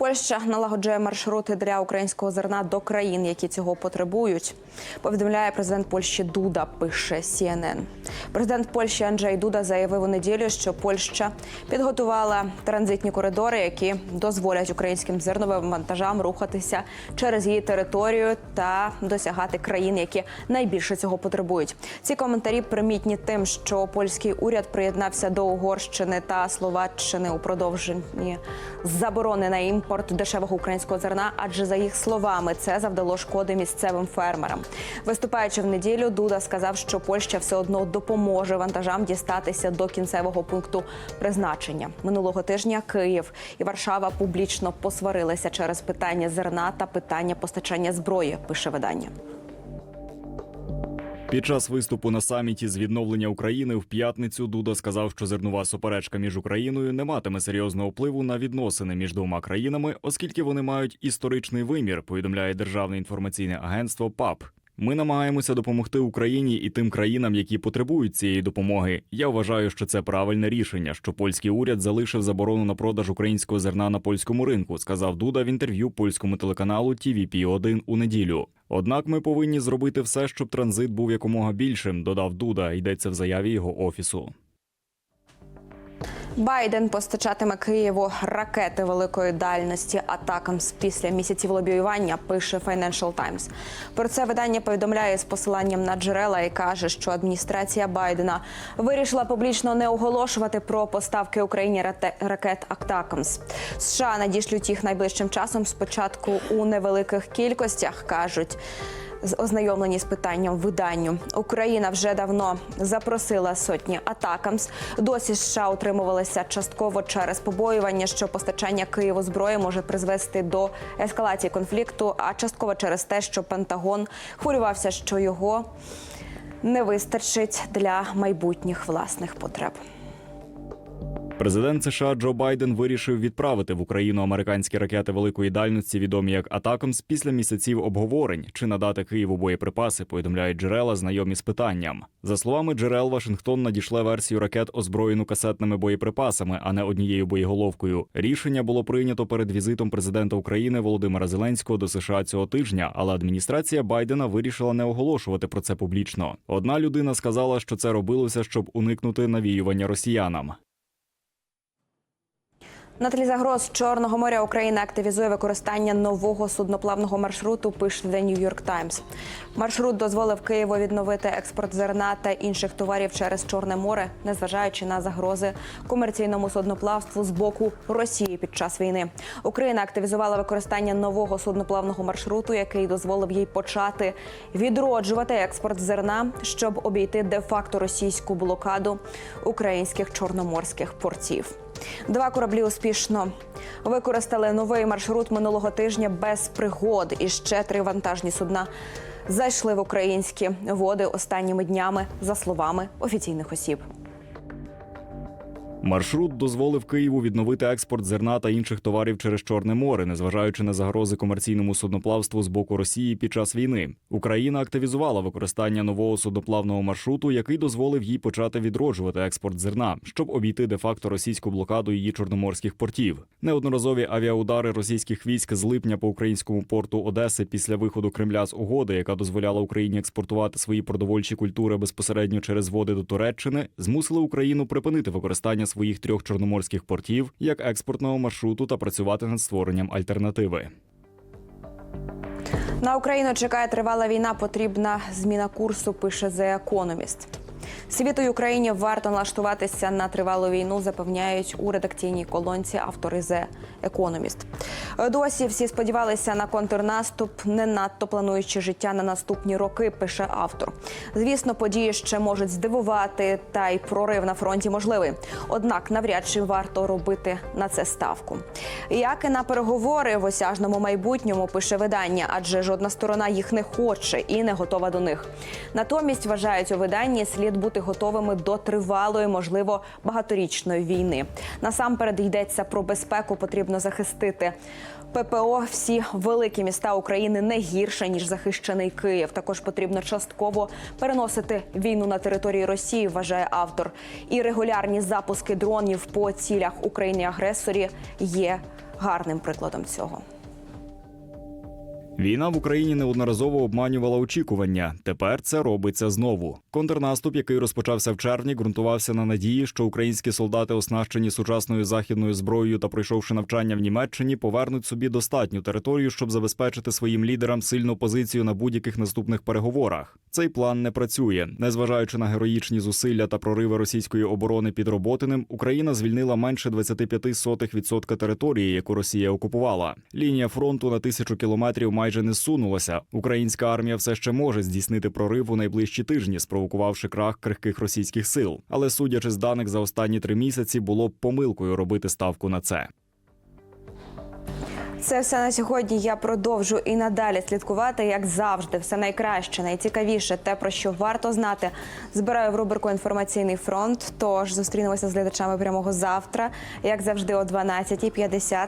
Польща налагоджує маршрути для українського зерна до країн, які цього потребують. Повідомляє президент Польщі Дуда. Пише CNN. Президент Польщі Анджей Дуда заявив у неділю, що Польща підготувала транзитні коридори, які дозволять українським зерновим вантажам рухатися через її територію та досягати країн, які найбільше цього потребують. Ці коментарі примітні тим, що польський уряд приєднався до Угорщини та Словаччини у продовженні заборони на імпорт дешевого українського зерна, адже за їх словами це завдало шкоди місцевим фермерам. Виступаючи в неділю, Дуда сказав, що Польща все одно допоможе вантажам дістатися до кінцевого пункту призначення. Минулого тижня Київ і Варшава публічно посварилися через питання зерна та питання постачання зброї. Пише видання. Під час виступу на саміті з відновлення України в п'ятницю Дуда сказав, що зернова суперечка між Україною не матиме серйозного впливу на відносини між двома країнами, оскільки вони мають історичний вимір. Повідомляє державне інформаційне агентство ПАП. Ми намагаємося допомогти Україні і тим країнам, які потребують цієї допомоги. Я вважаю, що це правильне рішення, що польський уряд залишив заборону на продаж українського зерна на польському ринку, сказав Дуда в інтерв'ю польському телеканалу TVP-1 у неділю. Однак ми повинні зробити все, щоб транзит був якомога більшим, додав Дуда. Йдеться в заяві його офісу. Байден постачатиме Києву ракети великої дальності атакам після місяців лобіювання. Пише Financial Times. Про це видання повідомляє з посиланням на джерела і каже, що адміністрація Байдена вирішила публічно не оголошувати про поставки Україні ракет Атакамс. США надішлють їх найближчим часом. Спочатку у невеликих кількостях кажуть з ознайомлені з питанням виданню. Україна вже давно запросила сотні атакамс. Досі США утримувалися частково через побоювання, що постачання Києву зброї може призвести до ескалації конфлікту, а частково через те, що Пентагон хвилювався, що його не вистачить для майбутніх власних потреб. Президент США Джо Байден вирішив відправити в Україну американські ракети великої дальності, відомі як Атакамс, після місяців обговорень чи надати Києву боєприпаси. Повідомляють джерела, знайомі з питанням. За словами джерел, Вашингтон надішле версію ракет, озброєну касетними боєприпасами, а не однією боєголовкою. Рішення було прийнято перед візитом президента України Володимира Зеленського до США цього тижня, але адміністрація Байдена вирішила не оголошувати про це публічно. Одна людина сказала, що це робилося, щоб уникнути навіювання росіянам. На тлі загроз Чорного моря Україна активізує використання нового судноплавного маршруту. Пише The New York Times. Маршрут дозволив Києву відновити експорт зерна та інших товарів через Чорне море, незважаючи на загрози комерційному судноплавству з боку Росії під час війни. Україна активізувала використання нового судноплавного маршруту, який дозволив їй почати відроджувати експорт зерна, щоб обійти де-факто російську блокаду українських чорноморських портів. Два кораблі успішно використали новий маршрут минулого тижня без пригод. І ще три вантажні судна зайшли в українські води останніми днями, за словами офіційних осіб. Маршрут дозволив Києву відновити експорт зерна та інших товарів через Чорне море, незважаючи на загрози комерційному судноплавству з боку Росії під час війни. Україна активізувала використання нового судноплавного маршруту, який дозволив їй почати відроджувати експорт зерна, щоб обійти де-факто російську блокаду її чорноморських портів. Неодноразові авіаудари російських військ з липня по українському порту Одеси після виходу Кремля з угоди, яка дозволяла Україні експортувати свої продовольчі культури безпосередньо через води до Туреччини, змусили Україну припинити використання своїх трьох чорноморських портів як експортного маршруту та працювати над створенням альтернативи. На Україну чекає тривала війна. Потрібна зміна курсу. Пише The Economist. Світу Україні варто налаштуватися на тривалу війну, запевняють у редакційній колонці автори The Economist. Досі всі сподівалися на контрнаступ, не надто плануючи життя на наступні роки. Пише автор. Звісно, події ще можуть здивувати, та й прорив на фронті можливий. Однак навряд чи варто робити на це ставку. Як і на переговори в осяжному майбутньому пише видання, адже жодна сторона їх не хоче і не готова до них. Натомість вважають у виданні слід бути готовими до тривалої, можливо, багаторічної війни. Насамперед йдеться про безпеку, потрібно захистити. ППО всі великі міста України не гірше ніж захищений Київ. Також потрібно частково переносити війну на території Росії, вважає автор. І регулярні запуски дронів по цілях України агресорі є гарним прикладом цього. Війна в Україні неодноразово обманювала очікування. Тепер це робиться знову. Контрнаступ, який розпочався в червні, ґрунтувався на надії, що українські солдати, оснащені сучасною західною зброєю та пройшовши навчання в Німеччині, повернуть собі достатню територію, щоб забезпечити своїм лідерам сильну позицію на будь-яких наступних переговорах. Цей план не працює. Незважаючи на героїчні зусилля та прориви російської оборони під Роботиним, Україна звільнила менше 25% території, яку Росія окупувала. Лінія фронту на тисячу кілометрів майже не зсунулася. Українська армія все ще може здійснити прорив у найближчі тижні, спровокувавши крах крихких російських сил. Але судячи з даних за останні три місяці, було б помилкою робити ставку на це. Це все на сьогодні. Я продовжу і надалі слідкувати, як завжди, все найкраще, найцікавіше, те про що варто знати. Збираю в рубрику інформаційний фронт. Тож зустрінемося з глядачами прямого завтра, як завжди, о 12.50.